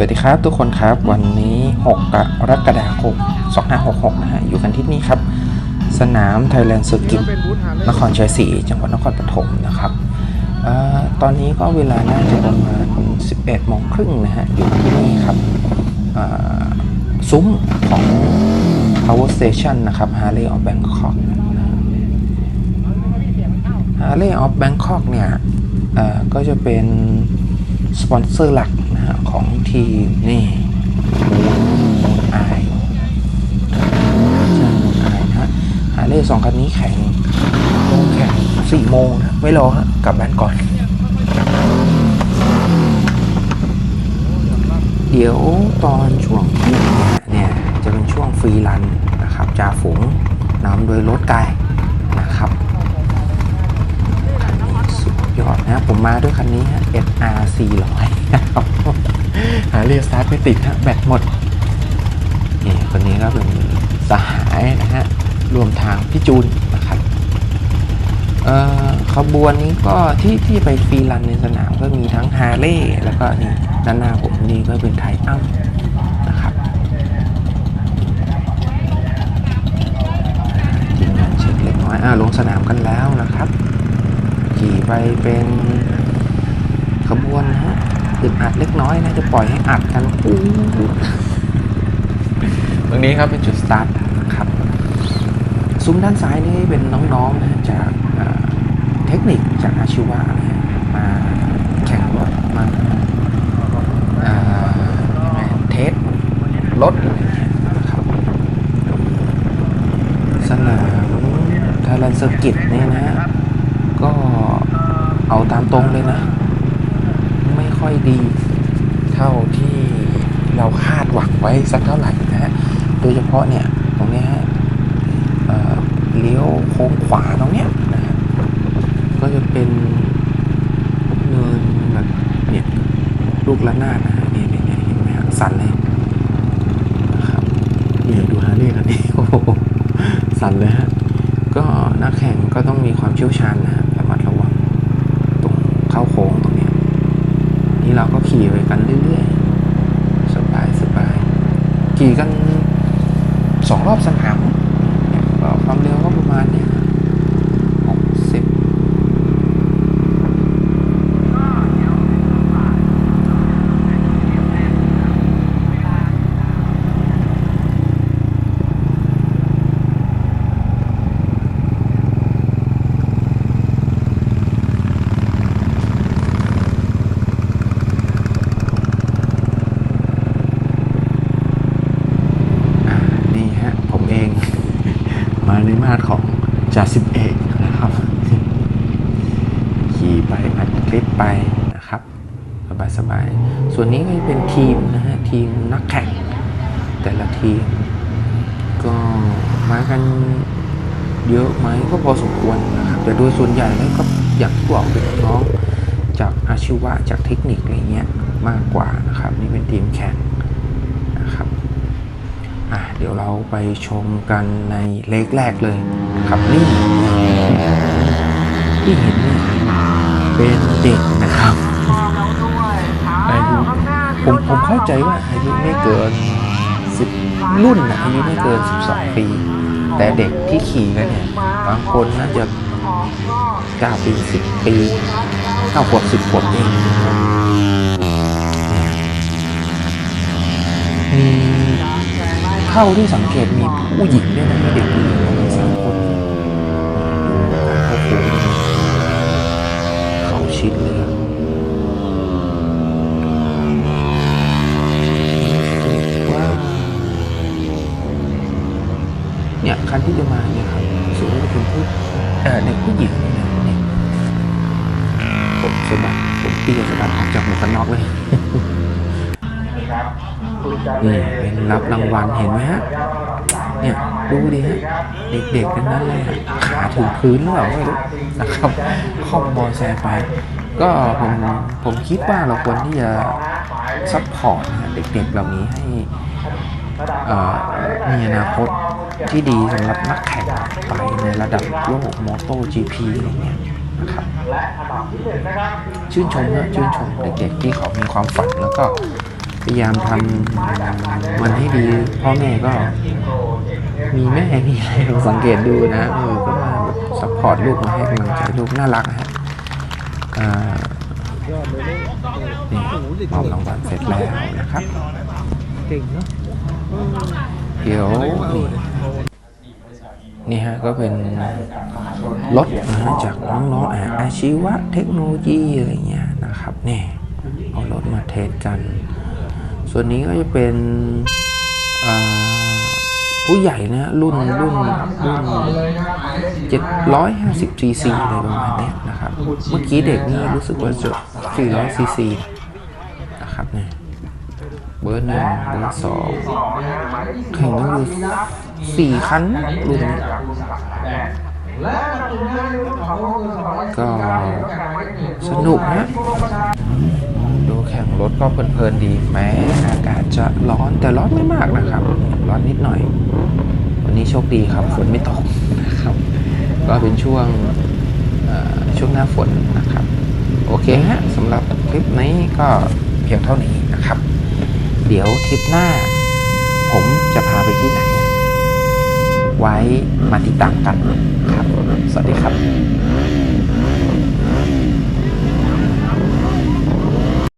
สวัสดีครับทุกคนครับวันนี้ 6 กรกฎาคม 2566 นะฮะ อยู่กันที่นี่ครับ สนามไทยแลนด์เซอร์กิตนครชัยศรีจังหวัดนครปฐมนะครับอตอนนี้ก็เวลาน่าจะประมาณ 11โมงครึ่งนะฮะ อยู่ที่นี่ครับซุ้มของ power station นะครับ Harley of Bangkok Harley of Bangkok เนี่ยก็จะเป็นสปอนเซอร์หลัก ของทีมนี่มูนไอใช่มูนไอนะฮะฮาเลย์สองคันนี้แข่งลงแข่งสี่โมงนะไม่รอฮะกลับบ้านก่อน เดี๋ยวตอนช่วงเที่ยงเนี่ยเนี่ยจะเป็นช่วงฟรีรันนะครับจ่าฝูงนำโดยรถไกลนะครับสุดยอดนะผมมาด้วยคันนี้ฮะ SR 400 นะครับหาเรียสตาร์ทไม่ติดฮะแบตหมดนี่คนนี้ก็เป็นสหายนะฮะรวมทางพี่จูนนะครับเอ่อขบวนนี้ก็ที่ที่ไปฟรีรันในสนามก็มีทั้งฮาร์เลย์แล้วก็นี่ด้านหน้าผมนี่ก็เป็นไทอัมนะครับทีมงานเช็คเล็กน้อยอ่าลงสนามกันแล้วนะครับ ขี่ไปเป็นขบวนนะฮะ อึดอัดเล็กน้อยนะจะปล่อยให้อัดกันตรงนี้ครับเป็นจุดสตาร์ทครับซุ้มด้านซ้ายนี่เป็นน้องๆนะจากเทคนิคจากอาชีวะมาแข่งรถมาเทสรถอะไรอย่างเงี้ยนะครับสนามไทยแลนด์เซอร์กิตเนี่ยนะ ก็เอาตามตรงเลยนะ ค่อยดีเท่าที่เราคาดหวังไว้สักเท่าไหร่นะฮะ โดยเฉพาะเนี่ยตรงนี้ฮะเลี้ยวโค้งขวาตรงเนี้ยนะฮะก็จะเป็นเนินแบบเนี่ยลูกระนาดนะฮะเนี่ยเนี่ยเนี่ยเห็นไหมฮะสั่นเลยนะครับเนี่ยดูฮาร์เลย์คันนี้โอ้โหสั่นเลยฮะก็นักแข่งก็ต้องมีความเชี่ยวชาญนะฮะระมัดระวังตรงเข้าโค้งตรงเนี้ยนี่เราก็ขี่ไปกันเรื่อยๆ สบายสบายขี่ กันสองรอบสนามเนี่ยก็ความเร็วก็ประมาณเนี้ยหกสิบอ่านี่ฮะ ผมเอง มาในมาตรของจ่าสิบเอกนะครับ ขี่ไปอัดคลิปไปนะครับสบายสบายๆส่วนนี้ก็เป็นทีมนะฮะทีมนักแข่ง แต่ละทีม ก็มากันเยอะไหมก็พอสมควรนะครับแต่โดยส่วนใหญ่แล้วก็อย่างที่บอกเป็นน้องจากอาชีวะจากเทคนิคอะไรเงี้ยมากกว่านะครับ นี่เป็นทีมแข่ง อะเดี๋ยวเราไปชมกันในเลกแรกเลยนะครับนี่ที่เห็นเนี่ยเป็นเด็กนะครับอายุผมผมเข้าใจว่าอายุไม่เกินสิบรุ่นนะอายุไม่เกิน 12 ปี แต่เด็กที่ขี่กันเนี่ยบางคนน่าจะ9ปี10 ปี9ขวบ10ขวบเองนะครับมี เท่าที่สังเกตมีผู้หญิงด้วยนะมีเด็กผู้หญิงประมาณสามคนโอ้โหเขาชิดเลยอะว้าเนี่ยคันที่จะมาเนี่ยครับสูงเป็นผู้เอ่อเด็กผู้หญิงเนี่ยผมสบัดผมเตี้ยสม นี่เป็นรับรางวัลเห็นไหมฮะ เนี่ยดูดิฮะเด็กๆกันนั้นเลยอะขาถึงพื้นหรือเปล่าไม่รู้นะครับข้อมมอแซค์ไป ก็ผมผมคิดว่าเราควรที่จะซัพพอร์ตเด็กๆเหล่านี้ให้มีอนาคตที่ดีสำหรับนักแข่งไปในระดับโลกมอโต้ GP อะไรเงี้ยนะครับชื่นชมนะชื่นชมเด็กๆที่เขามีความฝันแล้วก็ พยายามทำมันให้ดีพ่อแม่ก็มีแม่มีอะไรลองสังเกตดูนะเออก็มาแบบซัพพอร์ตลูกมาให้กำลังใจลูกน่ารักฮะนี่มอบรางวัลเสร็จแล้วนะครับเก่งเนาะเดี๋ยวนี่นี่ฮะก็เป็นรถนะฮะจากน้องๆออาชีวะเทคโนโลยีอะไรเงี้ยนะครับนี่เอารถมาเทสกัน ส่วนนี้ก็จะเป็นผู้ใหญ่นะรุ่นรุ่นรุ่น750ซีซีอะไรประมาณนี้นะครับ เมื่อกี้เด็กนี่รู้สึกว่าจะ400ซีซีนะครับเนี่ยเบอร์หนึ่งเบอร์สองแข่งกันอยู่สี่คันรุ่นนี้ก็สนุกนะ ข่งรถก็เพลินๆดีแม้อากาศจะร้อนแต่ร้อนไม่มากนะครับ ร้อนนิดหน่อย วันนี้โชคดีครับฝนไม่ตกนะครับ ก็เป็นช่วงช่วงหน้าฝนนะครับ โอเคฮะสำหรับคลิปนี้ก็เพียงเท่านี้นะครับ เดี๋ยวทริปหน้า ผมจะพาไปที่ไหน ไว้มาติดตามกันครับ สวัสดีครับ